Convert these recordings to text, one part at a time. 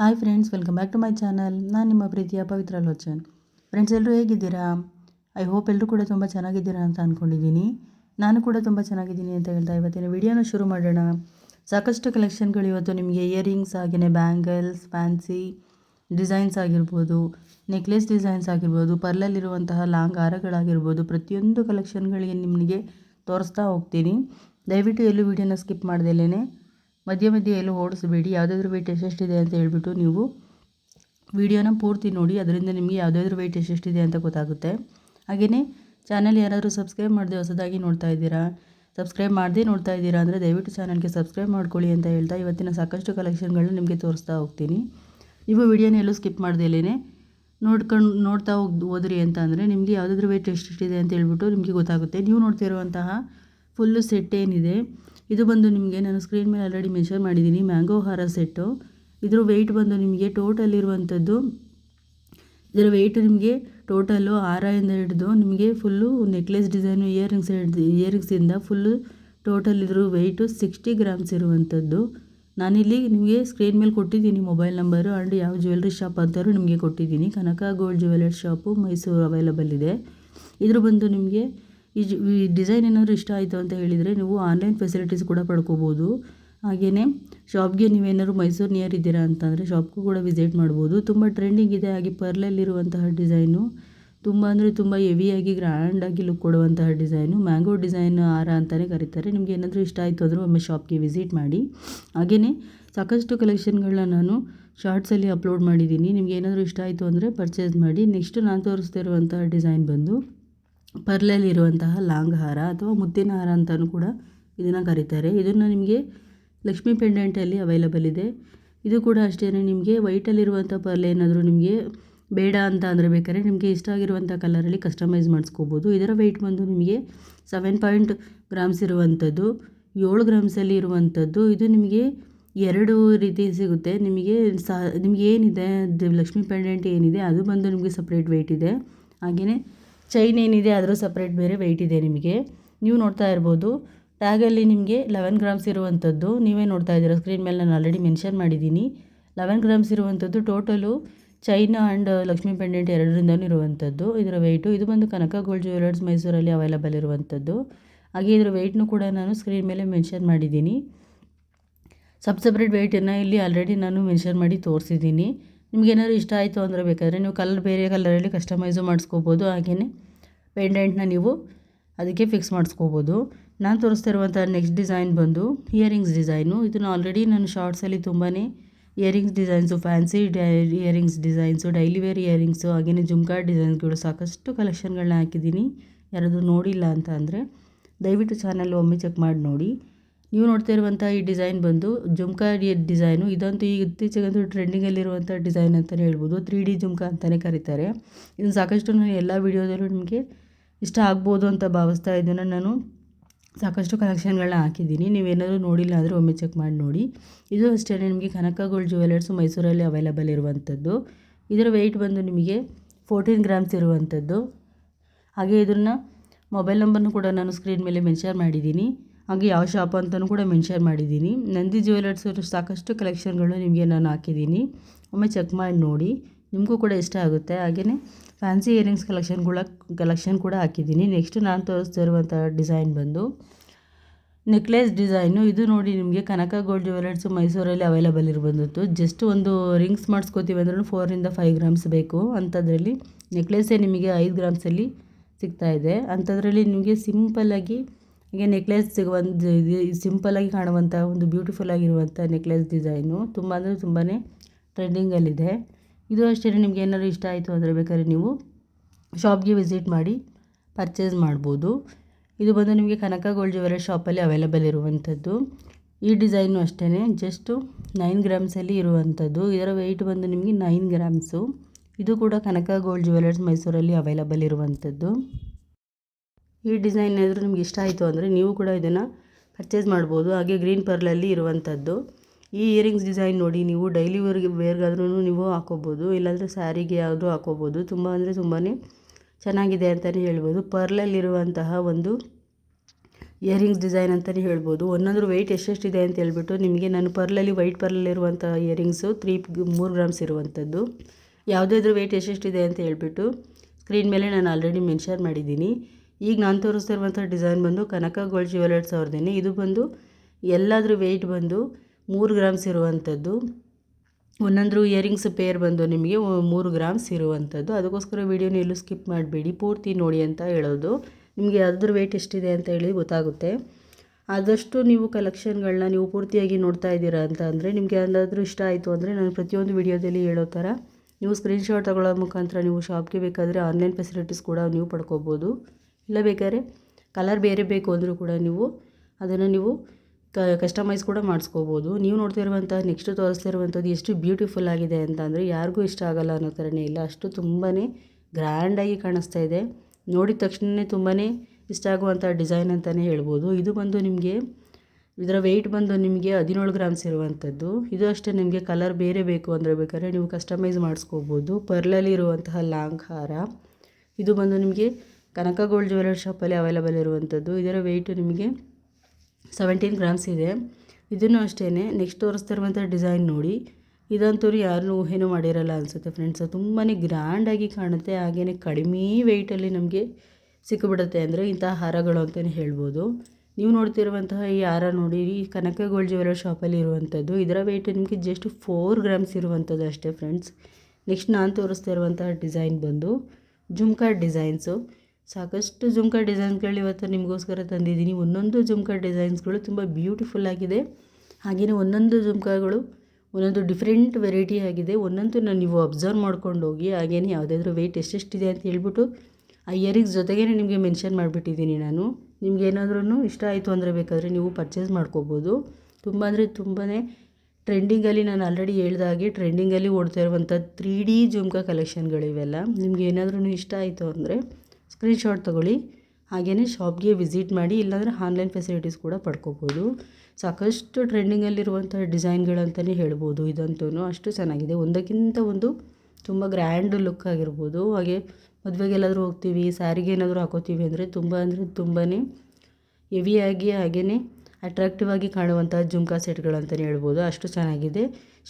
Hi friends welcome back to my channel ನಾನು ನಿಮ್ಮ ಪ್ರೀತಿಯ ಪವಿತ್ರ ಲೋಚನ್. ಫ್ರೆಂಡ್ಸ್ ಎಲ್ಲರೂ ಹೇಗಿದ್ದೀರಾ? ಐ ಹೋಪ್ ಎಲ್ಲರೂ ಕೂಡ ತುಂಬ ಚೆನ್ನಾಗಿದ್ದೀರಾ ಅಂತ ಅಂದ್ಕೊಂಡಿದ್ದೀನಿ ನಾನು ಕೂಡ ತುಂಬ ಚೆನ್ನಾಗಿದ್ದೀನಿ ಅಂತ ಹೇಳ್ತಾ ಇವತ್ತಿನ ವಿಡಿಯೋನ ಶುರು ಮಾಡೋಣ. ಸಾಕಷ್ಟು ಕಲೆಕ್ಷನ್ಗಳು ಇವತ್ತು ನಿಮಗೆ ಇಯರಿಂಗ್ಸ್ ಹಾಗೆಯೇ ಬ್ಯಾಂಗಲ್ಸ್ ಫ್ಯಾನ್ಸಿ ಡಿಸೈನ್ಸ್ ಆಗಿರ್ಬೋದು ನೆಕ್ಲೆಸ್ ಡಿಸೈನ್ಸ್ ಆಗಿರ್ಬೋದು, ಪರ್ಲಲ್ಲಿರುವಂತಹ ಲಾಂಗ್ ಹಾರಗಳಾಗಿರ್ಬೋದು, ಪ್ರತಿಯೊಂದು ಕಲೆಕ್ಷನ್ಗಳಿಗೆ ನಿಮಗೆ ತೋರಿಸ್ತಾ ಹೋಗ್ತೀನಿ. ದಯವಿಟ್ಟು ಎಲ್ಲೂ ವಿಡಿಯೋನ ಸ್ಕಿಪ್ ಮಾಡ್ದೇಲೇ ಮಧ್ಯ ಮಧ್ಯೆ ಎಲ್ಲೂ ಓಡಿಸಬೇಡಿ. ಯಾವುದಾದ್ರೂ ವೆಯ್ಟ್ ಎಷ್ಟೆಷ್ಟಿದೆ ಅಂತ ಹೇಳ್ಬಿಟ್ಟು ನೀವು ವಿಡಿಯೋನ ಪೂರ್ತಿ ನೋಡಿ, ಅದರಿಂದ ನಿಮಗೆ ಯಾವುದಾದ್ರೂ ವೆಯ್ಟ್ ಎಷ್ಟೆಷ್ಟಿದೆ ಅಂತ ಗೊತ್ತಾಗುತ್ತೆ. ಹಾಗೆಯೇ ಚಾನಲ್ ಯಾರಾದರೂ ಸಬ್ಸ್ಕ್ರೈಬ್ ಮಾಡದೆ ಹೊಸದಾಗಿ ನೋಡ್ತಾ ಇದ್ದೀರಾ ಸಬ್ಸ್ಕ್ರೈಬ್ ಮಾಡದೆ ನೋಡ್ತಾ ಇದ್ದೀರಾ ಅಂದರೆ ದಯವಿಟ್ಟು ಚಾನಲ್ಗೆ ಸಬ್ಸ್ಕ್ರೈಬ್ ಮಾಡ್ಕೊಳ್ಳಿ ಅಂತ ಹೇಳ್ತಾ ಇವತ್ತಿನ ಸಾಕಷ್ಟು ಕಲೆಕ್ಷನ್ಗಳನ್ನ ನಿಮಗೆ ತೋರಿಸ್ತಾ ಹೋಗ್ತೀನಿ. ನೀವು ವಿಡಿಯೋನ ಎಲ್ಲೂ ಸ್ಕಿಪ್ ಮಾಡ್ದೇಲೇ ನೋಡ್ಕೊಂಡು ನೋಡ್ತಾ ಹೋಗಿ, ಹೋದ್ರಿ ಅಂತ ಅಂದರೆ ನಿಮಗೆ ಯಾವುದಾದ್ರೂ ವೆಯ್ಟ್ ಎಷ್ಟೆಷ್ಟಿದೆ ಅಂತ ಹೇಳ್ಬಿಟ್ಟು ನಿಮಗೆ ಗೊತ್ತಾಗುತ್ತೆ. ನೀವು ನೋಡ್ತಿರುವಂತಹ ಫುಲ್ಲು ಸೆಟ್ ಏನಿದೆ. ಇದು ಬಂದು ನಿಮಗೆ ನಾನು ಸ್ಕ್ರೀನ್ ಮೇಲೆ ಆಲ್ರೆಡಿ ಮೆಷರ್ ಮಾಡಿದ್ದೀನಿ. ಮ್ಯಾಂಗೋ ಹಾರ ಸೆಟ್ಟು ಇದ್ರ ವೆಯ್ಟ್ ಬಂದು ನಿಮಗೆ ಟೋಟಲ್ ಇರುವಂಥದ್ದು ಇದರ ವೆಯ್ಟ್ ನಿಮಗೆ ಟೋಟಲ್ಲು ಹಾರದಿಂದ ಹಿಡಿದು ನಿಮಗೆ ಫುಲ್ಲು ನೆಕ್ಲೆಸ್ ಡಿಸೈನು ಇಯರಿಂಗ್ಸ್ ಇಯರಿಂಗ್ಸಿಂದ ಫುಲ್ಲು ಟೋಟಲ್ ಇದ್ರ ವೆಯ್ಟು ಸಿಕ್ಸ್ಟಿ ಗ್ರಾಮ್ಸ್ ಇರುವಂಥದ್ದು ನಾನಿಲ್ಲಿ ನಿಮಗೆ ಸ್ಕ್ರೀನ್ ಮೇಲೆ ಕೊಟ್ಟಿದ್ದೀನಿ ಮೊಬೈಲ್ ನಂಬರು ಆ್ಯಂಡ್ ಯಾವ ಜ್ಯುವೆಲ್ರಿ ಶಾಪ್ ಅಂತಾರು ನಿಮಗೆ ಕೊಟ್ಟಿದ್ದೀನಿ. Kanaka gold jeweller shop Mysuru available ಇದೆ. ಇದ್ರ ಬಂದು ನಿಮಗೆ ಈ ಡಿಸೈನ್ ಏನಾದರೂ ಇಷ್ಟ ಆಯಿತು ಅಂತ ಹೇಳಿದರೆ ನೀವು ಆನ್ಲೈನ್ ಫೆಸಿಲಿಟೀಸ್ ಕೂಡ ಪಡ್ಕೋಬೋದು. ಹಾಗೆಯೇ ಶಾಪ್ಗೆ ನೀವೇನಾದ್ರು ಮೈಸೂರು ನಿಯರ್ ಇದ್ದೀರಾ ಅಂತಂದರೆ ಶಾಪ್ಗೂ ಕೂಡ ವಿಸಿಟ್ ಮಾಡ್ಬೋದು. ತುಂಬ ಟ್ರೆಂಡಿಂಗ್ ಇದೆ, ಹಾಗೆ ಪರ್ಲಲ್ಲಿರುವಂತಹ ಡಿಸೈನು. ತುಂಬ ಅಂದರೆ ತುಂಬ ಹೆವಿಯಾಗಿ ಗ್ರ್ಯಾಂಡಾಗಿ ಲುಕ್ ಕೊಡುವಂತಹ ಡಿಸೈನು. ಮ್ಯಾಂಗೋ ಡಿಸೈನ್ ಹಾರ ಅಂತಲೇ ಕರೀತಾರೆ. ನಿಮಗೆ ಏನಾದರೂ ಇಷ್ಟ ಆಯಿತು ಅಂದರೆ ಒಮ್ಮೆ ಶಾಪ್ಗೆ ವಿಸಿಟ್ ಮಾಡಿ. ಹಾಗೆಯೇ ಸಾಕಷ್ಟು ಕಲೆಕ್ಷನ್ಗಳನ್ನ ನಾನು ಶಾರ್ಟ್ಸಲ್ಲಿ ಅಪ್ಲೋಡ್ ಮಾಡಿದ್ದೀನಿ. ನಿಮಗೆ ಏನಾದರೂ ಇಷ್ಟ ಆಯಿತು ಅಂದರೆ ಪರ್ಚೇಸ್ ಮಾಡಿ. ನೆಕ್ಸ್ಟ್ ನಾನು ತೋರಿಸ್ತಿರುವಂತಹ ಡಿಸೈನ್ ಬಂದು ಪರ್ಲಲ್ಲಿರುವಂತಹ ಲಾಂಗ್ ಹಾರ ಅಥವಾ ಮುತ್ತಿನ ಹಾರ ಅಂತಲೂ ಕೂಡ ಇದನ್ನು ಕರೀತಾರೆ. ಇದನ್ನು ನಿಮಗೆ ಲಕ್ಷ್ಮೀ ಪೆಂಡೆಂಟಲ್ಲಿ ಅವೈಲಬಲ್ ಇದೆ. ಇದು ಕೂಡ ಅಷ್ಟೇ ನಿಮಗೆ ವೈಟಲ್ಲಿರುವಂಥ ಪರ್ಲೆ ಏನಾದರೂ ನಿಮಗೆ ಬೇಡ ಅಂತ ಅಂದರೆ ಬೇಕಾದ್ರೆ ನಿಮಗೆ ಇಷ್ಟ ಆಗಿರುವಂಥ ಕಲರಲ್ಲಿ ಕಸ್ಟಮೈಸ್ ಮಾಡಿಸ್ಕೋಬೋದು. ಇದರ ವೆಯ್ಟ್ ಬಂದು ನಿಮಗೆ ಸೆವೆನ್ ಪಾಯಿಂಟ್ ಗ್ರಾಮ್ಸ್ ಇರುವಂಥದ್ದು, ಏಳು ಗ್ರಾಮ್ಸಲ್ಲಿ ಇರುವಂಥದ್ದು. ಇದು ನಿಮಗೆ ಎರಡು ರೀತಿ ಸಿಗುತ್ತೆ. ನಿಮಗೆ ಸಾ, ನಿಮಗೆ ಏನಿದೆ ಲಕ್ಷ್ಮೀ ಪೆಂಡೆಂಟ್ ಏನಿದೆ, ಅದು ಬಂದು ನಿಮಗೆ ಸಪ್ರೇಟ್ ವೆಯ್ಟ್ ಇದೆ. ಹಾಗೆಯೇ ಚೈನ್ ಏನಿದೆ ಅದರ ಸಪ್ರೇಟ್ ಬೇರೆ ವೆಯ್ಟ್ ಇದೆ ನಿಮಗೆ. ನೀವು ನೋಡ್ತಾ ಇರ್ಬೋದು ಟ್ಯಾಗಲ್ಲಿ ನಿಮಗೆ ಲೆವೆನ್ ಗ್ರಾಮ್ಸ್ ಇರುವಂಥದ್ದು. ನೀವೇ ನೋಡ್ತಾ ಇದ್ದೀರ ಸ್ಕ್ರೀನ್ ಮೇಲೆ ನಾನು ಆಲ್ರೆಡಿ ಮೆನ್ಷನ್ ಮಾಡಿದ್ದೀನಿ. ಲೆವೆನ್ ಗ್ರಾಮ್ಸ್ ಇರುವಂಥದ್ದು total chain and Lakshmi pendant ಎರಡರಿಂದನೂ ಇರುವಂಥದ್ದು. ಇದರ ವೆಯ್ಟು ಇದು ಬಂದು ಕನಕ ಗೋಲ್ಡ್ ಜ್ಯುವೆಲರ್ಸ್ ಮೈಸೂರಲ್ಲಿ ಅವೈಲಬಲ್ ಇರುವಂಥದ್ದು. ಹಾಗೆ ಇದರ ವೆಯ್ಟ್ನು ಕೂಡ ನಾನು ಸ್ಕ್ರೀನ್ ಮೇಲೆ ಮೆನ್ಷನ್ ಮಾಡಿದ್ದೀನಿ. ಸಬ್ ಸಪ್ರೇಟ್ ವೆಯ್ಟನ್ನು ಇಲ್ಲಿ ಆಲ್ರೆಡಿ ನಾನು ಮೆನ್ಷನ್ ಮಾಡಿ ತೋರಿಸಿದ್ದೀನಿ. ನಿಮಗೇನಾದ್ರು ಇಷ್ಟ ಆಯಿತು ಅಂದರೆ ಬೇಕಾದರೆ ನೀವು ಕಲರ್ ಬೇರೆ ಕಲರಲ್ಲಿ ಕಸ್ಟಮೈಸು ಮಾಡಿಸ್ಕೋಬೋದು. ಹಾಗೆಯೇ ಪೆಂಡೆಂಟ್ನ ನೀವು ಅದಕ್ಕೆ ಫಿಕ್ಸ್ ಮಾಡಿಸ್ಕೋಬೋದು. ನಾನು ತೋರಿಸ್ತಿರುವಂಥ ನೆಕ್ಸ್ಟ್ ಡಿಸೈನ್ ಬಂದು ಇಯರಿಂಗ್ಸ್ ಡಿಸೈನು ಇದನ್ನು ಆಲ್ರೆಡಿ ನಾನು ಶಾರ್ಟ್ಸಲ್ಲಿ ತುಂಬಾ earrings designs fancy dye earrings designs daily wear earrings ಹಾಗೆಯೇ ಜುಮ್ಕಾ ಡಿಸೈನ್ಸ್ಗಳು ಸಾಕಷ್ಟು ಕಲೆಕ್ಷನ್ಗಳನ್ನ ಹಾಕಿದ್ದೀನಿ. ಯಾರಾದರೂ ನೋಡಿಲ್ಲ ಅಂತ ಅಂದರೆ ದಯವಿಟ್ಟು ಚಾನಲ್ ಒಮ್ಮೆ ಚೆಕ್ ಮಾಡಿ ನೋಡಿ. ನೀವು ನೋಡ್ತಾ ಇರುವಂಥ ಈ ಡಿಸೈನ್ ಬಂದು ಜುಮ್ಕಾ ಡಿಸೈನು. ಇದಂತೂ ಈಗ ಇತ್ತೀಚೆಗಂತೂ ಟ್ರೆಂಡಿಂಗಲ್ಲಿರುವಂಥ ಡಿಸೈನ್ ಅಂತಲೇ ಹೇಳ್ಬೋದು. ತ್ರೀ ಡಿ ಜುಮ್ಕಾ ಅಂತಲೇ ಕರೀತಾರೆ. ಇದನ್ನು ಸಾಕಷ್ಟು ನಾನು ಎಲ್ಲ ವಿಡಿಯೋದಲ್ಲೂ ನಿಮಗೆ ಇಷ್ಟ ಆಗ್ಬೋದು ಅಂತ ಭಾವಿಸ್ತಾ ಇದನ್ನು ನಾನು ಸಾಕಷ್ಟು ಕಲೆಕ್ಷನ್ಗಳನ್ನ ಹಾಕಿದ್ದೀನಿ. ನೀವೇನಾದರೂ ನೋಡಿಲ್ಲ ಅಂದರೆ ಒಮ್ಮೆ ಚೆಕ್ ಮಾಡಿ ನೋಡಿ. ಇದು ಅಷ್ಟೇ ನಿಮಗೆ ಕನಕ ಗೋಲ್ಡ್ ಜ್ಯುವೆಲರ್ಸು ಮೈಸೂರಲ್ಲಿ ಅವೈಲಬಲ್ ಇರುವಂಥದ್ದು ಇದರ ವೆಯ್ಟ್ ಬಂದು ನಿಮಗೆ ಫೋರ್ಟೀನ್ ಗ್ರಾಮ್ಸ್ ಇರುವಂಥದ್ದು ಹಾಗೆ ಇದನ್ನು ಮೊಬೈಲ್ ನಂಬರ್ನು ಕೂಡ ನಾನು ಸ್ಕ್ರೀನ್ ಮೇಲೆ ಮೆನ್ಷನ್ ಮಾಡಿದ್ದೀನಿ. ಹಾಗೆ ಯಾವ ಶಾಪ್ ಅಂತಲೂ ಕೂಡ ಮೆನ್ಷನ್ ಮಾಡಿದ್ದೀನಿ. ನಂದಿ ಜ್ಯುವೆಲರ್ಸ್ ಸಾಕಷ್ಟು ಕಲೆಕ್ಷನ್ಗಳು ನಿಮಗೆ ನಾನು ಹಾಕಿದ್ದೀನಿ. ಒಮ್ಮೆ ಚೆಕ್ ಮಾಡಿ ನೋಡಿ. ನಿಮಗೂ ಕೂಡ ಇಷ್ಟ ಆಗುತ್ತೆ. ಹಾಗೆಯೇ ಫ್ಯಾನ್ಸಿ ಇಯರಿಂಗ್ಸ್ ಕಲೆಕ್ಷನ್ ಕೂಡ ಕಲೆಕ್ಷನ್ ಕೂಡ ಹಾಕಿದ್ದೀನಿ. ನೆಕ್ಸ್ಟ್ ನಾನು ತೋರಿಸ್ತಿರುವಂಥ ಡಿಸೈನ್ ಬಂದು ನೆಕ್ಲೆಸ್ ಡಿಸೈನು ಇದು ನೋಡಿ ನಿಮಗೆ ಕನಕ ಗೋಲ್ಡ್ ಜ್ಯುವೆಲರ್ಸು ಮೈಸೂರಲ್ಲಿ ಅವೈಲಬಲ್ ಇರಬಂದಿತ್ತು ಜಸ್ಟ್ ಒಂದು ರಿಂಗ್ಸ್ ಮಾಡಿಸ್ಕೋತೀವಿ ಅಂದ್ರೂ ಫೋರಿಂದ ಫೈವ್ ಗ್ರಾಮ್ಸ್ ಬೇಕು. ಅಂಥದ್ರಲ್ಲಿ ನೆಕ್ಲೆಸ್ಸೇ ನಿಮಗೆ ಐದು ಗ್ರಾಮ್ಸಲ್ಲಿ ಸಿಗ್ತಾಯಿದೆ ಅಂಥದ್ರಲ್ಲಿ ನಿಮಗೆ ಸಿಂಪಲ್ಲಾಗಿ ಹೀಗೆ ನೆಕ್ಲೆಸ್ ಒಂದು ಸಿಂಪಲ್ಲಾಗಿ ಕಾಣುವಂಥ ಒಂದು ಬ್ಯೂಟಿಫುಲ್ ಆಗಿರುವಂಥ ನೆಕ್ಲೆಸ್ ಡಿಸೈನು ತುಂಬ ಅಂದರೆ ತುಂಬಾ ಟ್ರೆಂಡಿಂಗಲ್ಲಿದೆ ಇದು ಅಷ್ಟೇ ನಿಮ್ಗೆ ಏನಾದ್ರು ಇಷ್ಟ ಆಯಿತು ಅಂದರೆ ಬೇಕಾದ್ರೆ ನೀವು ಶಾಪ್ಗೆ ವಿಸಿಟ್ ಮಾಡಿ ಪರ್ಚೇಸ್ ಮಾಡ್ಬೋದು. ಇದು ಬಂದು ನಿಮಗೆ ಕನಕ ಗೋಲ್ಡ್ ಜ್ಯುವೆಲರಿ ಶಾಪಲ್ಲಿ ಅವೈಲಬಲ್ ಇರುವಂಥದ್ದು. ಈ ಡಿಸೈನು ಅಷ್ಟೇ ಜಸ್ಟು ನೈನ್ ಗ್ರಾಮ್ಸಲ್ಲಿ ಇರುವಂಥದ್ದು. ಇದರ ವೆಯ್ಟ್ ಬಂದು ನಿಮಗೆ ನೈನ್ ಗ್ರಾಮ್ಸು ಇದು ಕೂಡ ಕನಕ ಗೋಲ್ಡ್ ಜ್ಯುವೆಲರ್ಸ್ ಮೈಸೂರಲ್ಲಿ ಅವೈಲಬಲ್ ಇರುವಂಥದ್ದು. ಈ ಡಿಸೈನ್ ಏನಾದರೂ ನಿಮ್ಗೆ ಇಷ್ಟ ಆಯಿತು ಅಂದರೆ ನೀವು ಕೂಡ ಇದನ್ನು ಪರ್ಚೇಸ್ ಮಾಡ್ಬೋದು. ಹಾಗೆ ಗ್ರೀನ್ ಪರ್ಲಲ್ಲಿ ಇರುವಂಥದ್ದು ಈ ಇಯರಿಂಗ್ಸ್ ಡಿಸೈನ್ ನೋಡಿ ನೀವು ಡೈಲಿ ವೇರ್ಗೆ ವೇರ್ಗಾದ್ರೂ ನೀವು ಹಾಕೋಬೋದು. ಇಲ್ಲಾಂದರೆ ಸ್ಯಾರಿಗೆ ಆದರೂ ಹಾಕೋಬೋದು. ತುಂಬ ಅಂದರೆ ತುಂಬಾ ಚೆನ್ನಾಗಿದೆ ಅಂತಲೇ ಹೇಳ್ಬೋದು. ಪರ್ಲಲ್ಲಿರುವಂತಹ ಒಂದು ಇಯರಿಂಗ್ಸ್ ಡಿಸೈನ್ ಅಂತಲೇ ಹೇಳ್ಬೋದು. ಒಂದೊಂದು ವೆಯ್ಟ್ ಎಷ್ಟೆಷ್ಟಿದೆ ಅಂತ ಹೇಳ್ಬಿಟ್ಟು ನಿಮಗೆ ನಾನು ಪರ್ಲಲ್ಲಿ ವೈಟ್ ಪರ್ಲಲ್ಲಿರುವಂಥ ಇಯರಿಂಗ್ಸು ತ್ರೀ ಮೂರು ಗ್ರಾಮ್ಸ್ ಇರುವಂಥದ್ದು ಯಾವುದಾದ್ರೂ ವೆಯ್ಟ್ ಎಷ್ಟೆಷ್ಟಿದೆ ಅಂತ ಹೇಳ್ಬಿಟ್ಟು ಸ್ಕ್ರೀನ್ ಮೇಲೆ ನಾನು ಆಲ್ರೆಡಿ ಮೆನ್ಷನ್ ಮಾಡಿದ್ದೀನಿ. ಈಗ ನಾನು ತೋರಿಸ್ತಿರುವಂಥ ಡಿಸೈನ್ ಬಂದು ಕನಕ ಗೋಲ್ಡ್ ಜ್ಯುವೆಲರ್ಸ್ ಅವ್ರದ್ದೇನೆ ಇದು ಬಂದು ಎಲ್ಲಾದರೂ ವೆಯ್ಟ್ ಬಂದು ಮೂರು ಗ್ರಾಮ್ಸ್ ಇರುವಂಥದ್ದು. ಒಂದೊಂದು ಇಯರಿಂಗ್ಸ್ ಪೇರ್ ಬಂದು ನಿಮಗೆ ಮೂರು ಗ್ರಾಮ್ಸ್ ಇರುವಂಥದ್ದು. ಅದಕ್ಕೋಸ್ಕರ ವೀಡಿಯೋನ ಎಲ್ಲೂ ಸ್ಕಿಪ್ ಮಾಡಬೇಡಿ. ಪೂರ್ತಿ ನೋಡಿ ಅಂತ ಹೇಳೋದು. ನಿಮಗೆ ಅದ್ರ ವೆಯ್ಟ್ ಎಷ್ಟಿದೆ ಅಂತ ಹೇಳಿ ಗೊತ್ತಾಗುತ್ತೆ. ಆದಷ್ಟು ನೀವು ಕಲೆಕ್ಷನ್ಗಳನ್ನ ನೀವು ಪೂರ್ತಿಯಾಗಿ ನೋಡ್ತಾ ಇದ್ದೀರಾ ಅಂತ ಅಂದರೆ ನಿಮಗೆ ಏನಾದರೂ ಇಷ್ಟ ಆಯಿತು ಅಂದರೆ ನಾನು ಪ್ರತಿಯೊಂದು ವೀಡಿಯೋದಲ್ಲಿ ಹೇಳೋ ಥರ ನೀವು ಸ್ಕ್ರೀನ್ಶಾಟ್ ತಗೊಳ್ಳೋ ಮುಖಾಂತರ ನೀವು ಶಾಪ್ಗೆ ಬೇಕಾದರೆ ಆನ್ಲೈನ್ ಫೆಸಿಲಿಟೀಸ್ ಕೂಡ ನೀವು ಪಡ್ಕೋಬೋದು. ಇಲ್ಲ ಬೇಕಾದ್ರೆ ಕಲರ್ ಬೇರೆ ಬೇಕು ಅಂದರೂ ಕೂಡ ನೀವು ಅದನ್ನು ನೀವು ಕಸ್ಟಮೈಸ್ ಕೂಡ ಮಾಡಿಸ್ಕೋಬೋದು. ನೀವು ನೋಡ್ತಿರುವಂಥ ನೆಕ್ಸ್ಟ್ ತೋರಿಸ್ತಿರುವಂಥದ್ದು ಎಷ್ಟು ಬ್ಯೂಟಿಫುಲ್ ಆಗಿದೆ ಅಂತ ಅಂದರೆ ಯಾರಿಗೂ ಇಷ್ಟ ಆಗಲ್ಲ ಅನ್ನೋ ಥರನೇ ಇಲ್ಲ. ಅಷ್ಟು ತುಂಬಾ ಗ್ರ್ಯಾಂಡಾಗಿ ಕಾಣಿಸ್ತಾ ಇದೆ. ನೋಡಿದ ತಕ್ಷಣವೇ ತುಂಬಾ ಇಷ್ಟ ಆಗುವಂಥ ಡಿಸೈನ್ ಅಂತಲೇ ಹೇಳ್ಬೋದು. ಇದು ಬಂದು ನಿಮಗೆ, ಇದರ ವೆಯ್ಟ್ ಬಂದು ನಿಮಗೆ ಹದಿನೇಳು ಗ್ರಾಮ್ಸ್ ಇರುವಂಥದ್ದು. ಇದು ಅಷ್ಟೇ ನಿಮಗೆ ಕಲರ್ ಬೇರೆ ಬೇಕು ಅಂದರೆ ಬೇಕಾದ್ರೆ ನೀವು ಕಸ್ಟಮೈಸ್ ಮಾಡಿಸ್ಕೋಬೋದು. ಪರ್ಲಲ್ಲಿ ಇರುವಂತಹ ಲಾಂಗ್ ಹಾರ ಇದು ಬಂದು ನಿಮಗೆ ಕನಕ ಗೋಲ್ಡ್ ಜ್ಯುವೆಲರ್ ಶಾಪಲ್ಲಿ ಅವೈಲಬಲ್ ಇರುವಂಥದ್ದು. ಇದರ ವೆಯ್ಟು ನಿಮಗೆ ಸೆವೆಂಟೀನ್ ಗ್ರಾಮ್ಸ್ ಇದೆ. ಇದನ್ನು ಅಷ್ಟೇ ನೆಕ್ಸ್ಟ್ ತೋರಿಸ್ತಿರುವಂಥ ಡಿಸೈನ್ ನೋಡಿ. ಇದಂತೂ ಯಾರೂ ಊಹೆನೂ ಮಾಡಿರಲ್ಲ ಅನಿಸುತ್ತೆ ಫ್ರೆಂಡ್ಸ್ ತುಂಬಾ ಗ್ರ್ಯಾಂಡಾಗಿ ಕಾಣುತ್ತೆ. ಹಾಗೇ ಕಡಿಮೆ ವೆಯ್ಟಲ್ಲಿ ನಮಗೆ ಸಿಕ್ಕಿಬಿಡುತ್ತೆ ಅಂದರೆ ಇಂತಹ ಹಾರಗಳು ಅಂತಲೇ ಹೇಳ್ಬೋದು. ನೀವು ನೋಡ್ತಿರುವಂತಹ ಈ ಹಾರ ನೋಡಿ ಕನಕ ಗೋಲ್ಡ್ ಜ್ಯುವೆಲರ್ ಶಾಪಲ್ಲಿ ಇರುವಂಥದ್ದು. ಇದರ ವೆಯ್ಟ್ ನಿಮಗೆ ಜಸ್ಟ್ ಫೋರ್ ಗ್ರಾಮ್ಸ್ ಇರುವಂಥದ್ದು ಅಷ್ಟೇ ಫ್ರೆಂಡ್ಸ್ ನೆಕ್ಸ್ಟ್ ನಾನು ತೋರಿಸ್ತಾ ಇರುವಂತಹ ಡಿಸೈನ್ ಬಂದು ಜುಮ್ಕಾ ಡಿಸೈನ್ಸು ಸಾಕಷ್ಟು ಜುಮ್ಕಾ ಡಿಸೈನ್ಸ್ಗಳು ಇವತ್ತು ನಿಮಗೋಸ್ಕರ ತಂದಿದ್ದೀನಿ. ಒಂದೊಂದು ಜುಮ್ಕಾ ಡಿಸೈನ್ಸ್ಗಳು ತುಂಬ ಬ್ಯೂಟಿಫುಲ್ ಆಗಿದೆ. ಹಾಗೆಯೇ ಒಂದೊಂದು ಜುಮ್ಕಾಗಳು ಒಂದೊಂದು ಡಿಫ್ರೆಂಟ್ ವೆರೈಟಿ ಆಗಿದೆ. ಒಂದೊಂದು ನೀವು ಅಬ್ಸರ್ವ್ ಮಾಡ್ಕೊಂಡು ಹೋಗಿ, ಹಾಗೇನೆ ಯಾವುದಾದ್ರೂ ವೆಯ್ಟ್ ಎಷ್ಟೆಷ್ಟಿದೆ ಅಂತ ಹೇಳ್ಬಿಟ್ಟು ಆ ಇಯರಿಂಗ್ಸ್ ಜೊತೆಗೇ ನಿಮಗೆ ಮೆನ್ಷನ್ ಮಾಡಿಬಿಟ್ಟಿದ್ದೀನಿ ನಾನು. ನಿಮ್ಗೆ ಏನಾದ್ರೂ ಇಷ್ಟ ಆಯಿತು ಅಂದರೆ ಬೇಕಾದರೆ ನೀವು ಪರ್ಚೇಸ್ ಮಾಡ್ಕೋಬೋದು. ತುಂಬ ಅಂದರೆ ತುಂಬಾ ಟ್ರೆಂಡಿಂಗಲ್ಲಿ ನಾನು ಆಲ್ರೆಡಿ ಹೇಳ್ದಾಗೆ ಟ್ರೆಂಡಿಂಗಲ್ಲಿ ಓಡ್ತಾ ಇರುವಂಥ ತ್ರೀ ಡಿ ಜುಮ್ಕಾ ಕಲೆಕ್ಷನ್ಗಳಿವೆಲ್ಲ ನಿಮ್ಗೆ ಏನಾದ್ರೂ ಇಷ್ಟ ಆಯಿತು ಅಂದರೆ ಸ್ಕ್ರೀನ್ಶಾಟ್ ತೊಗೊಳ್ಳಿ. ಹಾಗೆಯೇ ಶಾಪ್ಗೆ ವಿಸಿಟ್ ಮಾಡಿ, ಇಲ್ಲಾಂದರೆ ಆನ್ಲೈನ್ ಫೆಸಿಲಿಟೀಸ್ ಕೂಡ ಪಡ್ಕೋಬೋದು. ಸಾಕಷ್ಟು ಟ್ರೆಂಡಿಂಗಲ್ಲಿರುವಂಥ ಡಿಸೈನ್ಗಳಂತಲೇ ಹೇಳ್ಬೋದು. ಇದಂತೂ ಅಷ್ಟು ಚೆನ್ನಾಗಿದೆ. ಒಂದಕ್ಕಿಂತ ಒಂದು ತುಂಬ ಗ್ರ್ಯಾಂಡ್ ಲುಕ್ ಆಗಿರ್ಬೋದು. ಹಾಗೆ ಮದುವೆಗೆಲ್ಲಾದರೂ ಹೋಗ್ತೀವಿ, ಸ್ಯಾರಿಗೆ ಏನಾದರೂ ಹಾಕೋತೀವಿ ಅಂದರೆ ತುಂಬ ಅಂದರೆ ತುಂಬಾ ಹೆವಿಯಾಗಿ ಹಾಗೆಯೇ ಅಟ್ರಾಕ್ಟಿವ್ ಆಗಿ ಕಾಣುವಂಥ ಜುಮ್ಕಾ ಸೆಟ್ಗಳಂತಲೇ ಹೇಳ್ಬೋದು. ಅಷ್ಟು ಚೆನ್ನಾಗಿದೆ.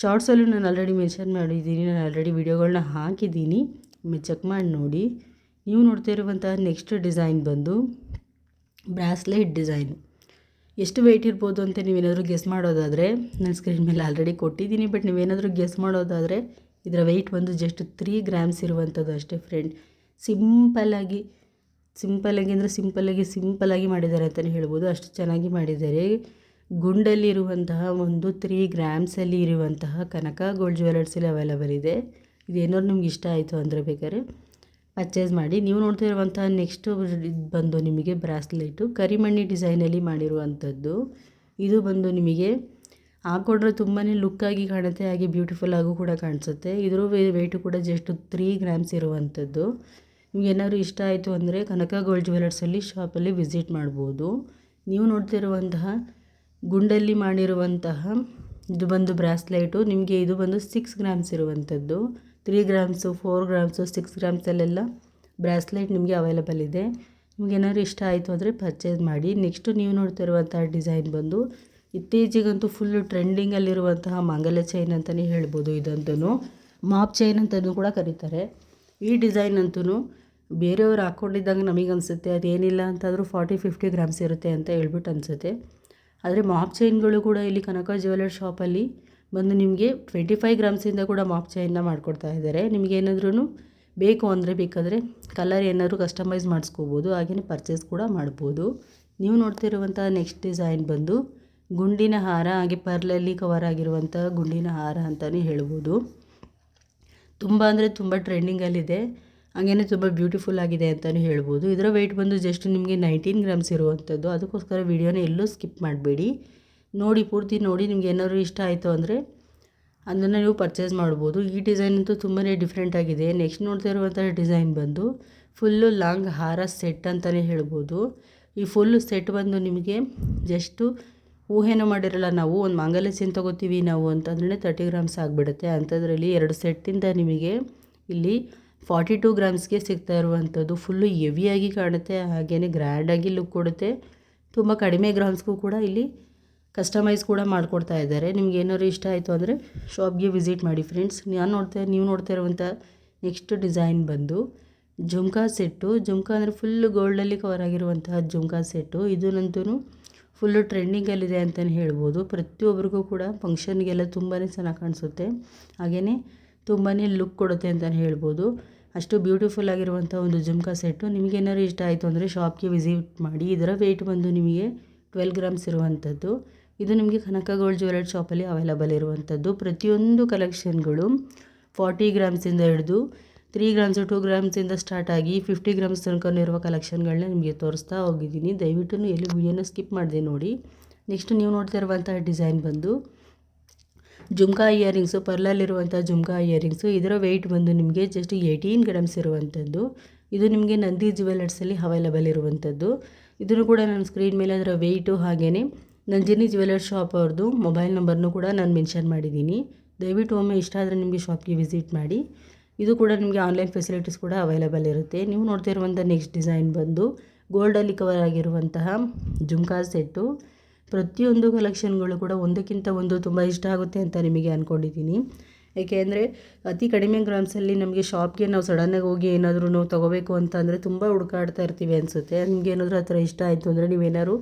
ಶಾರ್ಟ್ಸಲ್ಲೂ ನಾನು ಆಲ್ರೆಡಿ ಮೆನ್ಷನ್ ಮಾಡಿದ್ದೀನಿ. ನಾನು ಆಲ್ರೆಡಿ ವೀಡಿಯೋಗಳನ್ನ ಹಾಕಿದ್ದೀನಿ. ಒಮ್ಮೆ ಚೆಕ್ ಮಾಡಿ ನೋಡಿ. ನೀವು ನೋಡ್ತಾ ಇರುವಂತಹ ನೆಕ್ಸ್ಟ್ ಡಿಸೈನ್ ಬಂದು ಬ್ರಾಸ್ಲೆಟ್ ಡಿಸೈನು. ಎಷ್ಟು ವೆಯ್ಟ್ ಇರ್ಬೋದು ಅಂತ ನೀವೇನಾದರೂ ಗೆಸ್ ಮಾಡೋದಾದರೆ ನನ್ನ ಸ್ಕ್ರೀನ್ ಮೇಲೆ ಆಲ್ರೆಡಿ ಕೊಟ್ಟಿದ್ದೀನಿ ಬಟ್ ನೀವೇನಾದರೂ ಗೆಸ್ ಮಾಡೋದಾದರೆ, ಇದರ ವೆಯ್ಟ್ ಬಂದು ಜಸ್ಟ್ ತ್ರೀ ಗ್ರಾಮ್ಸ್ ಇರುವಂಥದ್ದು ಅಷ್ಟೇ ಫ್ರೆಂಡ್ ಸಿಂಪಲ್ಲಾಗಿ ಸಿಂಪಲ್ಲಾಗಿ ಅಂದರೆ ಸಿಂಪಲ್ಲಾಗಿ ಸಿಂಪಲ್ಲಾಗಿ ಮಾಡಿದ್ದಾರೆ ಅಂತಲೇ ಹೇಳ್ಬೋದು. ಅಷ್ಟು ಚೆನ್ನಾಗಿ ಮಾಡಿದ್ದಾರೆ. ಗುಂಡಲ್ಲಿರುವಂತಹ ಒಂದು ತ್ರೀ ಗ್ರಾಮ್ಸಲ್ಲಿ ಇರುವಂತಹ ಕನಕ ಗೋಲ್ಡ್ ಜ್ಯುವೆಲರ್ಸಲ್ಲಿ ಅವೈಲಬಲ್ ಇದೆ. ಇದೇನಾದ್ರು ನಿಮ್ಗೆ ಇಷ್ಟ ಆಯಿತು ಅಂದರೆ ಬೇಕಾದ್ರೆ ಪರ್ಚೇಸ್ ಮಾಡಿ. ನೀವು ನೋಡ್ತಿರುವಂಥ ನೆಕ್ಸ್ಟು ಬಂದು ನಿಮಗೆ ಬ್ರಾಸ್ಲೆಟು. ಕರಿಮಣ್ಣಿ ಡಿಸೈನಲ್ಲಿ ಮಾಡಿರುವಂಥದ್ದು. ಇದು ಬಂದು ನಿಮಗೆ ಹಾಕೊಂಡ್ರೆ ತುಂಬಾ ಲುಕ್ಕಾಗಿ ಕಾಣುತ್ತೆ, ಹಾಗೆ ಬ್ಯೂಟಿಫುಲ್ ಆಗೂ ಕೂಡ ಕಾಣಿಸುತ್ತೆ. ಇದ್ರ ವೆಯ್ಟು ಕೂಡ ಜಸ್ಟ್ ತ್ರೀ ಗ್ರಾಮ್ಸ್ ಇರುವಂಥದ್ದು. ನಿಮ್ಗೆ ಏನಾದರೂ ಇಷ್ಟ ಆಯಿತು ಅಂದರೆ ಕನಕ ಗೋಲ್ಡ್ ಜ್ಯುವೆಲರ್ಸಲ್ಲಿ ಶಾಪಲ್ಲಿ ವಿಸಿಟ್ ಮಾಡ್ಬೋದು. ನೀವು ನೋಡ್ತಿರುವಂತಹ ಗುಂಡಲ್ಲಿ ಮಾಡಿರುವಂತಹ ಇದು ಬಂದು ಬ್ರಾಸ್ಲೈಟು. ನಿಮಗೆ ಇದು ಬಂದು ಸಿಕ್ಸ್ ಗ್ರಾಮ್ಸ್ ಇರುವಂಥದ್ದು. Three grams four grams six ಗ್ರಾಮ್ಸಲ್ಲೆಲ್ಲ bracelet ನಿಮಗೆ ಅವೈಲಬಲ್ ಇದೆ. ನಿಮಗೇನಾದ್ರು ಇಷ್ಟ ಆಯಿತು ಅಂದರೆ ಪರ್ಚೇಸ್ ಮಾಡಿ. ನೆಕ್ಸ್ಟು ನೀವು ನೋಡ್ತಿರುವಂಥ ಡಿಸೈನ್ ಬಂದು ಇತ್ತೀಚೆಗಂತೂ ಫುಲ್ಲು ಟ್ರೆಂಡಿಂಗಲ್ಲಿರುವಂತಹ ಮಂಗಲ ಚೈನ್ ಅಂತಲೇ ಹೇಳ್ಬೋದು ಇದಂತೂ ಮಾಪ್ ಚೈನ್ ಅಂತಲೂ ಕೂಡ ಕರೀತಾರೆ. ಈ ಡಿಸೈನ್ ಅಂತೂ ಬೇರೆಯವ್ರು ಹಾಕ್ಕೊಂಡಿದ್ದಂಗೆ ನಮಗೆ ಅನಿಸುತ್ತೆ. ಅದೇನಿಲ್ಲ ಅಂತಾದರೂ ಫಾರ್ಟಿ ಫಿಫ್ಟಿ ಗ್ರಾಮ್ಸ್ ಇರುತ್ತೆ ಅಂತ ಹೇಳ್ಬಿಟ್ಟು ಅನಿಸುತ್ತೆ. ಆದರೆ ಮಾಪ್ ಚೈನ್ಗಳು ಕೂಡ ಇಲ್ಲಿ ಕನಕ ಜ್ಯುವೆಲರ್ ಶಾಪಲ್ಲಿ ಬಂದು ನಿಮಗೆ ಟ್ವೆಂಟಿ ಫೈವ್ ಗ್ರಾಮ್ಸಿಂದ ಕೂಡ ಮಾಪ್ ಚೈನ್ನ ಮಾಡಿಕೊಡ್ತಾ ಇದ್ದಾರೆ. ನಿಮಗೇನಾದ್ರೂ ಬೇಕು ಅಂದರೆ ಬೇಕಾದರೆ ಕಲರ್ ಏನಾದರೂ ಕಸ್ಟಮೈಸ್ ಮಾಡಿಸ್ಕೋಬೋದು ಹಾಗೆಯೇ ಪರ್ಚೇಸ್ ಕೂಡ ಮಾಡ್ಬೋದು. ನೀವು ನೋಡ್ತಿರುವಂಥ ನೆಕ್ಸ್ಟ್ ಡಿಸೈನ್ ಬಂದು ಗುಂಡಿನ ಹಾರ, ಹಾಗೆ ಪರ್ಲಲ್ಲಿ ಕವರ್ ಆಗಿರುವಂಥ ಗುಂಡಿನ ಹಾರ ಅಂತಲೇ ಹೇಳ್ಬೋದು. ತುಂಬ ಅಂದರೆ ತುಂಬ ಟ್ರೆಂಡಿಂಗಲ್ಲಿದೆ ಹಾಗೇನೆ ತುಂಬ ಬ್ಯೂಟಿಫುಲ್ ಆಗಿದೆ ಅಂತಲೂ ಹೇಳ್ಬೋದು. ಇದರ ವೆಯ್ಟ್ ಬಂದು ಜಸ್ಟ್ ನಿಮಗೆ ನೈನ್ಟೀನ್ ಗ್ರಾಮ್ಸ್ ಇರುವಂಥದ್ದು ಅದಕ್ಕೋಸ್ಕರ ವೀಡಿಯೋನ ಎಲ್ಲೂ ಸ್ಕಿಪ್ ಮಾಡಬೇಡಿ. ನೋಡಿ ಪೂರ್ತಿ ನೋಡಿ ನಿಮ್ಗೆ ಏನಾದರೂ ಇಷ್ಟ ಆಯಿತು ಅಂದರೆ ಅದನ್ನು ನೀವು ಪರ್ಚೇಸ್ ಮಾಡ್ಬೋದು. ಈ ಡಿಸೈನ್ ಅಂತೂ ತುಂಬಾ ಡಿಫ್ರೆಂಟ್ ಆಗಿದೆ. ನೆಕ್ಸ್ಟ್ ನೋಡ್ತಾ ಇರುವಂಥ ಡಿಸೈನ್ ಬಂದು ಫುಲ್ಲು ಲಾಂಗ್ ಹಾರ ಸೆಟ್ ಅಂತಲೇ ಹೇಳ್ಬೋದು. ಈ ಫುಲ್ಲು ಸೆಟ್ ಬಂದು ನಿಮಗೆ ಜಸ್ಟು ಊಹೆನ ಮಾಡಿರಲ್ಲ ನಾವು, ಒಂದು ಮಾಂಗಲ್ಯ ಸೀನ್ ತೊಗೋತೀವಿ ನಾವು ಅಂತಂದ್ರೆ ತರ್ಟಿ ಗ್ರಾಮ್ಸ್ ಆಗಿಬಿಡುತ್ತೆ. ಅಂಥದ್ರಲ್ಲಿ ಎರಡು ಸೆಟ್ಟಿಂದ ನಿಮಗೆ ಇಲ್ಲಿ ಫಾರ್ಟಿ ಟೂ ಗ್ರಾಮ್ಸ್ಗೆ ಸಿಗ್ತಾ ಇರುವಂಥದ್ದು. ಫುಲ್ಲು ಹೆವಿಯಾಗಿ ಕಾಣುತ್ತೆ ಹಾಗೆಯೇ ಗ್ರ್ಯಾಂಡಾಗಿ ಲುಕ್ ಕೊಡುತ್ತೆ. ತುಂಬ ಕಡಿಮೆ ಗ್ರಾಮ್ಸ್ಗೂ ಕೂಡ ಇಲ್ಲಿ ಕಸ್ಟಮೈಸ್ ಕೂಡ ಮಾಡಿಕೊಡ್ತಾ ಇದ್ದಾರೆ. ನಿಮ್ಗೆ ಏನಾದ್ರು ಇಷ್ಟ ಆಯಿತು ಅಂದರೆ ಶಾಪ್ಗೆ ವಿಸಿಟ್ ಮಾಡಿ ಫ್ರೆಂಡ್ಸ್ ನಾನು ನೋಡ್ತಾ, ನೀವು ನೋಡ್ತಾ ಇರುವಂಥ ನೆಕ್ಸ್ಟ್ ಡಿಸೈನ್ ಬಂದು ಜುಮ್ಕಾ ಸೆಟ್ಟು ಜುಮ್ಕಾ ಅಂದರೆ ಫುಲ್ಲು ಗೋಲ್ಡಲ್ಲಿ ಕವರ್ ಆಗಿರುವಂತಹ ಜುಮ್ಕಾ ಸೆಟ್ಟು ಇದನ್ನಂತೂ ಫುಲ್ಲು ಟ್ರೆಂಡಿಂಗಲ್ಲಿದೆ ಅಂತಲೇ ಹೇಳ್ಬೋದು. ಪ್ರತಿಯೊಬ್ಬರಿಗೂ ಕೂಡ ಫಂಕ್ಷನ್ಗೆಲ್ಲ ತುಂಬಾ ಚೆನ್ನಾಗಿ ಕಾಣಿಸುತ್ತೆ. ಹಾಗೆಯೇ ತುಂಬಾ ಲುಕ್ ಕೊಡುತ್ತೆ ಅಂತಲೇ ಹೇಳ್ಬೋದು. ಅಷ್ಟು ಬ್ಯೂಟಿಫುಲ್ ಆಗಿರುವಂಥ ಒಂದು ಜುಮ್ಕಾ ಸೆಟ್ಟು ನಿಮಗೇನಾದ್ರು ಇಷ್ಟ ಆಯಿತು ಅಂದರೆ ಶಾಪ್ಗೆ ವಿಸಿಟ್ ಮಾಡಿ. ಇದರ ವೆಯ್ಟ್ ಬಂದು ನಿಮಗೆ ಟ್ವೆಲ್ ಗ್ರಾಮ್ಸ್ ಇರುವಂಥದ್ದು ಇದು ನಿಮಗೆ ಕನಕ ಗೋಲ್ಡ್ ಜ್ಯುವೆಲರ್ ಶಾಪಲ್ಲಿ ಅವೈಲಬಲ್ ಇರುವಂಥದ್ದು. ಪ್ರತಿಯೊಂದು ಕಲೆಕ್ಷನ್ಗಳು ಫಾರ್ಟಿ ಗ್ರಾಮ್ಸಿಂದ ಹಿಡಿದು ತ್ರೀ ಗ್ರಾಮ್ಸು ಟೂ ಗ್ರಾಮ್ಸಿಂದ ಸ್ಟಾರ್ಟ್ ಆಗಿ ಫಿಫ್ಟಿ ಗ್ರಾಮ್ಸ್ ತನಕ ಇರುವ ಕಲೆಕ್ಷನ್ಗಳನ್ನ ನಿಮಗೆ ತೋರಿಸ್ತಾ ಹೋಗಿದ್ದೀನಿ. ದಯವಿಟ್ಟು ಎಲ್ಲಿ ವಿಡಿಯೋನ ಸ್ಕಿಪ್ ಮಾಡಿದೆ ನೋಡಿ. ನೆಕ್ಸ್ಟ್ ನೀವು ನೋಡ್ತಾ ಇರುವಂಥ ಡಿಸೈನ್ ಬಂದು ಜುಮ್ಕಾ ಇಯರಿಂಗ್ಸು ಪರ್ಲಲ್ಲಿರುವಂಥ ಜುಮ್ಕಾ ಇಯರಿಂಗ್ಸು ಇದರ ವೆಯ್ಟ್ ಬಂದು ನಿಮಗೆ ಜಸ್ಟ್ ಏಯ್ಟೀನ್ ಗ್ರಾಮ್ಸ್ ಇರುವಂಥದ್ದು. ಇದು ನಿಮಗೆ ನಂದಿ ಜ್ಯುವೆಲರ್ಸಲ್ಲಿ ಅವೈಲಬಲ್ ಇರುವಂಥದ್ದು. ಇದನ್ನು ಕೂಡ ನಾನು ಸ್ಕ್ರೀನ್ ಮೇಲೆ ಅದರ ವೆಯ್ಟು ಹಾಗೆಯೇ ನಂಜಿನಿ ಜ್ಯುವೆಲರ್ಸ್ ಶಾಪ್ ಅವ್ರದ್ದು ಮೊಬೈಲ್ ನಂಬರ್ನು ಕೂಡ ನಾನು ಮೆನ್ಷನ್ ಮಾಡಿದ್ದೀನಿ. ದಯವಿಟ್ಟು ಒಮ್ಮೆ ಇಷ್ಟ ಆದರೆ ನಿಮಗೆ ಶಾಪ್ಗೆ ವಿಸಿಟ್ ಮಾಡಿ. ಇದು ಕೂಡ ನಿಮಗೆ ಆನ್ಲೈನ್ ಫೆಸಿಲಿಟೀಸ್ ಕೂಡ ಅವೈಲೇಬಲ್ ಇರುತ್ತೆ. ನೀವು ನೋಡ್ತಾ ಇರುವಂಥ ನೆಕ್ಸ್ಟ್ ಡಿಸೈನ್ ಬಂದು ಗೋಲ್ಡಲ್ಲಿ ಕವರ್ ಆಗಿರುವಂತಹ ಜುಮ್ಕಾ ಸೆಟ್ಟು. ಪ್ರತಿಯೊಂದು ಕಲೆಕ್ಷನ್ಗಳು ಕೂಡ ಒಂದಕ್ಕಿಂತ ಒಂದು ತುಂಬ ಇಷ್ಟ ಆಗುತ್ತೆ ಅಂತ ನಿಮಗೆ ಅಂದ್ಕೊಂಡಿದ್ದೀನಿ ಏಕೆಂದರೆ ಅತಿ ಕಡಿಮೆ ಗ್ರಾಮ್ಸಲ್ಲಿ ನಮಗೆ ಶಾಪ್ಗೆ ನಾವು ಸಡನ್ನಾಗಿ ಹೋಗಿ ಏನಾದರೂ ನಾವು ತೊಗೋಬೇಕು ಅಂತ ಅಂದರೆ ತುಂಬ ಹುಡುಕಾಡ್ತಾ ಇರ್ತೀವಿ ಅನಿಸುತ್ತೆ. ನಿಮಗೆ ಏನಾದರೂ ಆ ಥರ ಇಷ್ಟ ಆಯಿತು ಅಂದರೆ ನೀವೇನಾದ್ರು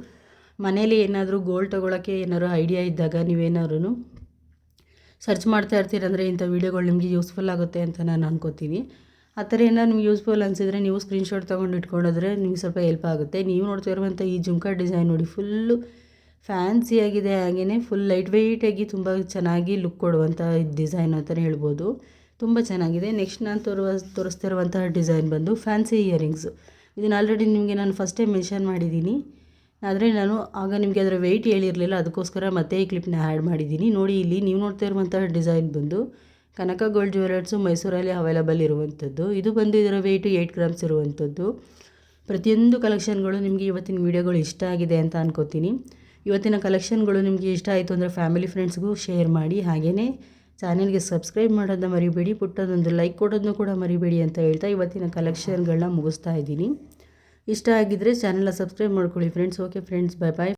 ಮನೇಲಿ ಏನಾದರೂ ಗೋಲ್ಡ್ ತೊಗೊಳಕ್ಕೆ ಏನಾದ್ರು ಐಡಿಯಾ ಇದ್ದಾಗ ನೀವೇನಾದ್ರೂ ಸರ್ಚ್ ಮಾಡ್ತಾ ಇರ್ತೀರಂದರೆ ಇಂಥ ವೀಡಿಯೋಗಳು ನಿಮಗೆ ಯೂಸ್ಫುಲ್ ಆಗುತ್ತೆ ಅಂತ ನಾನು ಅನ್ಕೋತೀನಿ. ಆ ಥರ ಏನಾದ್ರು ನಿಮ್ಗೆ ಯೂಸ್ಫುಲ್ ಅನಿಸಿದ್ರೆ ನೀವು ಸ್ಕ್ರೀನ್ಶಾಟ್ ತೊಗೊಂಡು ಇಟ್ಕೊಂಡೋದ್ರೆ ನಿಮ್ಗೆ ಸ್ವಲ್ಪ ಹೆಲ್ಪ್ ಆಗುತ್ತೆ. ನೀವು ನೋಡ್ತಾ ಇರುವಂಥ ಈ ಜುಮ್ಕಾ ಡಿಸೈನ್ ನೋಡಿ ಫುಲ್ಲು ಫ್ಯಾನ್ಸಿಯಾಗಿದೆ ಹಾಗೆಯೇ ಫುಲ್ ಲೈಟ್ ವೆಯ್ಟಾಗಿ ತುಂಬ ಚೆನ್ನಾಗಿ ಲುಕ್ ಕೊಡುವಂಥ ಡಿಸೈನ್ ಅಂತಲೇ ಹೇಳ್ಬೋದು. ತುಂಬ ಚೆನ್ನಾಗಿದೆ. ನೆಕ್ಸ್ಟ್ ನಾನು ತೋರುವ ತೋರಿಸ್ತಿರುವಂತಹ ಡಿಸೈನ್ ಬಂದು ಫ್ಯಾನ್ಸಿ ಇಯರಿಂಗ್ಸು ಇದನ್ನು ಆಲ್ರೆಡಿ ನಿಮಗೆ ನಾನು ಫಸ್ಟ್ ಟೈಮ್ ಮೆನ್ಷನ್ ಮಾಡಿದ್ದೀನಿ. ಆದರೆ ನಾನು ಆಗ ನಿಮಗೆ ಅದರ ವೆಯ್ಟ್ ಹೇಳಿರಲಿಲ್ಲ, ಅದಕ್ಕೋಸ್ಕರ ಮತ್ತೆ ಈ ಕ್ಲಿಪ್ನ ಆ್ಯಡ್ ಮಾಡಿದ್ದೀನಿ ನೋಡಿ ಇಲ್ಲಿ ನೀವು ನೋಡ್ತಾ ಇರುವಂತಹ ಡಿಸೈನ್ ಬಂದು ಕನಕ ಗೋಲ್ಡ್ ಜ್ಯುವೆಲರ್ಸು ಮೈಸೂರಲ್ಲಿ ಅವೈಲಬಲ್ ಇರುವಂಥದ್ದು. ಇದು ಬಂದು ಇದರ ವೆಯ್ಟು ಏಯ್ಟ್ ಗ್ರಾಮ್ಸ್ ಇರುವಂಥದ್ದು. ಪ್ರತಿಯೊಂದು ಕಲೆಕ್ಷನ್ಗಳು ನಿಮಗೆ ಇವತ್ತಿನ ವೀಡಿಯೋಗಳು ಇಷ್ಟ ಆಗಿದೆ ಅಂತ ಅನ್ಕೋತೀನಿ. ಇವತ್ತಿನ ಕಲೆಕ್ಷನ್ಗಳು ನಿಮಗೆ ಇಷ್ಟ ಆಯಿತು ಅಂದರೆ ಫ್ಯಾಮಿಲಿ ಫ್ರೆಂಡ್ಸ್ಗೂ ಶೇರ್ ಮಾಡಿ. ಹಾಗೆಯೇ ಚಾನೆಲ್ಗೆ ಸಬ್ಸ್ಕ್ರೈಬ್ ಮಾಡೋದನ್ನ ಮರಿಬೇಡಿ, ಪುಟ್ಟದೊಂದು ಲೈಕ್ ಕೊಡೋದನ್ನು ಕೂಡ ಮರಿಬೇಡಿ ಅಂತ ಹೇಳ್ತಾ ಇವತ್ತಿನ ಕಲೆಕ್ಷನ್ಗಳನ್ನ ಮುಗಿಸ್ತಾ ಇದ್ದೀನಿ. ಇಷ್ಟ ಆಗಿದ್ದರೆ ಚಾನಲ್ನ ಸಬ್ಸ್ಕ್ರೈಬ್ ಮಾಡ್ಕೊಳ್ಳಿ friends okay friends bye bye